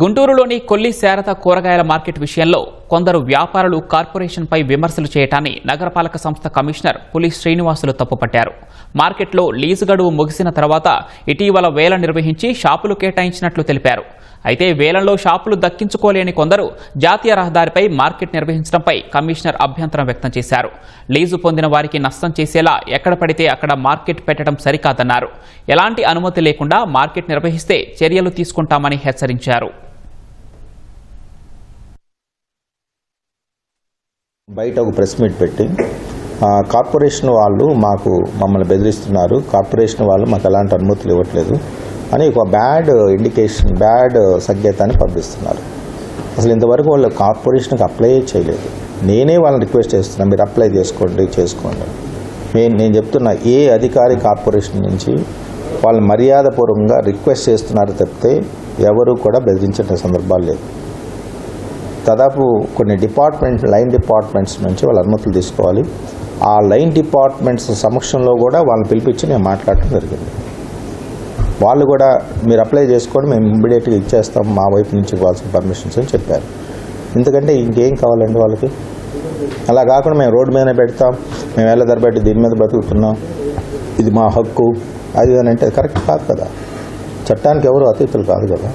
గుంటూరులోని కొల్లి శారద కూరగాయల మార్కెట్ విషయంలో కొందరు వ్యాపారులు కార్పొరేషన్పై విమర్శలు చేయటాన్ని నగరపాలక సంస్థ కమిషనర్ పులి శ్రీనివాసులు తప్పుపట్టారు. మార్కెట్లో లీజు గడువు ముగిసిన తర్వాత ఇటీవల వేల నిర్వహించి షాపులు కేటాయించినట్లు తెలిపారు. అయితే వేలంలో షాపులు దక్కించుకోలేని కొందరు జాతీయ రహదారిపై మార్కెట్ నిర్వహించడంపై కమిషనర్ అభ్యంతరం వ్యక్తం చేశారు. లీజు పొందిన వారికి నష్టం చేసేలా ఎక్కడ పడితే అక్కడ మార్కెట్ పెట్టడం సరికాదన్నారు. ఎలాంటి అనుమతి లేకుండా మార్కెట్ నిర్వహిస్తే చర్యలు తీసుకుంటామని హెచ్చరించారు. బయట ఒక ప్రెస్ మీట్ పెట్టి కార్పొరేషన్ వాళ్ళు మాకు మమ్మల్ని బెదిరిస్తున్నారు. కార్పొరేషన్ వాళ్ళు మాకు ఎలాంటి అనుమతులు ఇవ్వట్లేదు అని ఒక బ్యాడ్ ఇండికేషన్ బ్యాడ్ సంకేతాన్ని పంపిస్తున్నారు. అసలు ఇంతవరకు వాళ్ళు కార్పొరేషన్కి అప్లై చేయలేదు. నేనే వాళ్ళని రిక్వెస్ట్ చేస్తున్నా మీరు అప్లై చేసుకోండి చేసుకోండి. నేను నేను చెప్తున్నా ఏ అధికారి కార్పొరేషన్ నుంచి వాళ్ళు మర్యాదపూర్వకంగా రిక్వెస్ట్ చేస్తున్నారు తప్పితే ఎవరు కూడా బెదిరించిన సందర్భాలు లేదు దాదాపు కొన్ని డిపార్ట్మెంట్ లైన్ డిపార్ట్మెంట్స్ నుంచి వాళ్ళు అనుమతులు తీసుకోవాలి. ఆ లైన్ డిపార్ట్మెంట్స్ సమక్షంలో కూడా వాళ్ళని పిలిపించి నేను మాట్లాడటం జరిగింది. వాళ్ళు కూడా మీరు అప్లై చేసుకోండి మేము ఇమ్మీడియట్గా ఇచ్చేస్తాం మా వైపు నుంచి ఇవ్వాల్సిన పర్మిషన్స్ అని చెప్పారు. ఎందుకంటే ఇంకేం కావాలండి వాళ్ళకి? అలా కాకుండా మేము రోడ్డు మీదనే పెడతాం మేము వెళ్ళ ధరబెట్టి దీని మీద బతుకుతున్నాం ఇది మా హక్కు అది అని అంటే కరెక్ట్ కాదు కదా. చట్టానికి ఎవరు అతీతులు కాదు కదా.